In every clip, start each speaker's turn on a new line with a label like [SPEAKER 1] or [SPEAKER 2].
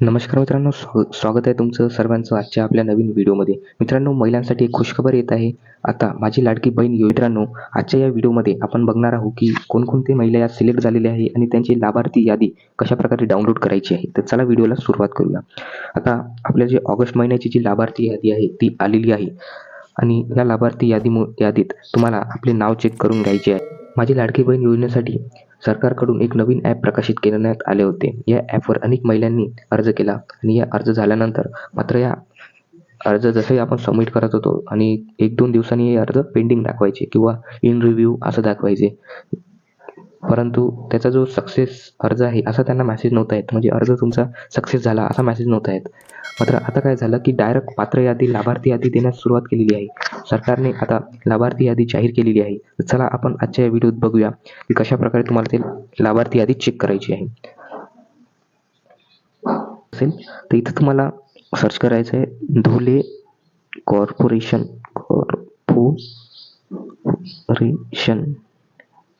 [SPEAKER 1] नमस्कार मित्रांनो स्वा स्वागत आहे तुमचं सर्वांचं आजच्या आपल्या नवीन व्हिडिओमध्ये. मित्रांनो महिलांसाठी एक खुशखबर येत आहे. आता माझी लाडकी बहीण मित्रांनो आजच्या या व्हिडिओमध्ये आपण बघणार आहोत की कोणकोणते महिला या सिलेक्ट झालेल्या आहे आणि त्यांची लाभार्थी यादी कशा प्रकारे डाउनलोड करायची आहे. तर चला व्हिडिओला सुरुवात करूया. आता आपल्या जे ऑगस्ट महिन्याची जी लाभार्थी यादी आहे ती आलेली आहे. आणि या लाभार्थी यादी यादीत तुम्हाला आपले नाव चेक करून घ्यायचे आहे. माझी लाडकी बहीण योजनेसाठी सरकारकडून एक नवीन ॲप प्रकाशित करण्यात आले होते. या ॲपवर अनेक महिलांनी अर्ज केला आणि या अर्ज झाल्यानंतर मात्र या अर्ज जसंही आपण सबमिट करत होतो आणि एक दोन दिवसांनी हे अर्ज पेंडिंग दाखवायचे किंवा इन रिव्ह्यू असं दाखवायचे. परंतु त्याचा जो सक्सेस अर्ज आहे असा त्यांना मेसेज नव्हता येत. म्हणजे अर्ज तुमचा सक्सेस झाला असा मेसेज नव्हता येत. मात्र आता काय झालं की डायरेक्ट पात्र यादी लाभार्थी यादी देण्यास सुरुवात केलेली आहे. सरकारने आता लाभार्थी यादी जाहीर केलेली आहे. चला आपण आजच्या या व्हिडिओत बघूया की कशा प्रकारे तुम्हाला ते लाभार्थी यादी चेक करायची आहे. असेल तर इथं तुम्हाला सर्च करायचं आहे. धुले कॉर्पोरेशन कॉर्पोरेशन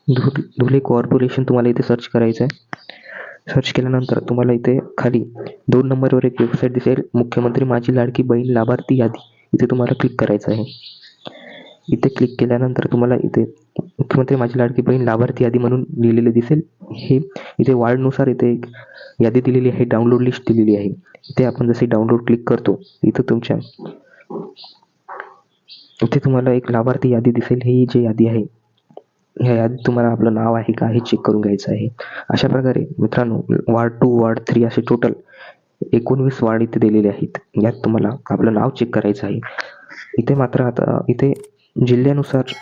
[SPEAKER 1] धु धुले कॉर्पोरेशन तुम्हाला इथे सर्च करायचं आहे सर्च केल्यानंतर तुम्हाला इथे खाली दोन नंबरवर एक वेबसाईट दिसेल. मुख्यमंत्री माझी लाडकी बहीण लाभार्थी यादी. इथे तुम्हाला क्लिक करायचं आहे. इथे क्लिक केल्यानंतर तुम्हाला इथे मुख्यमंत्री माझी लाडकी बहीण लाभार्थी यादी म्हणून लिहिलेले दिसेल. हे इथे वार्डनुसार इथे एक यादी दिलेली आहे. डाउनलोड लिस्ट दिलेली आहे. इथे आपण जसे डाउनलोड क्लिक करतो इथं तुमच्या इथे तुम्हाला एक लाभार्थी यादी दिसेल. ही जी यादी आहे ह्या यादीत तुम्हाला आपलं नाव आहे का हे चेक करून घ्यायचं आहे. अशा प्रकारे मित्रांनो वार्ड टू वार्ड थ्री असे टोटल एकोणवीस वार्ड इथे दिलेले आहेत. यात तुम्हाला आपलं नाव चेक करायचं आहे. इथे मात्र आता इथे जिल्ह्यानुसार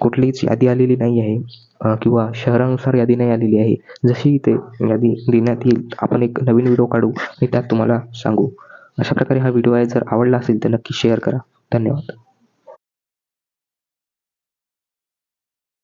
[SPEAKER 1] कुठलीच यादी आलेली नाही आहे किंवा शहरानुसार यादी नाही आलेली आहे. जशी इथे यादी देण्यात येईल आपण एक नवीन व्हिडिओ काढू आणि त्यात तुम्हाला सांगू. अशा प्रकारे हा व्हिडिओ आहे. जर आवडला असेल तर नक्की शेअर करा. धन्यवाद.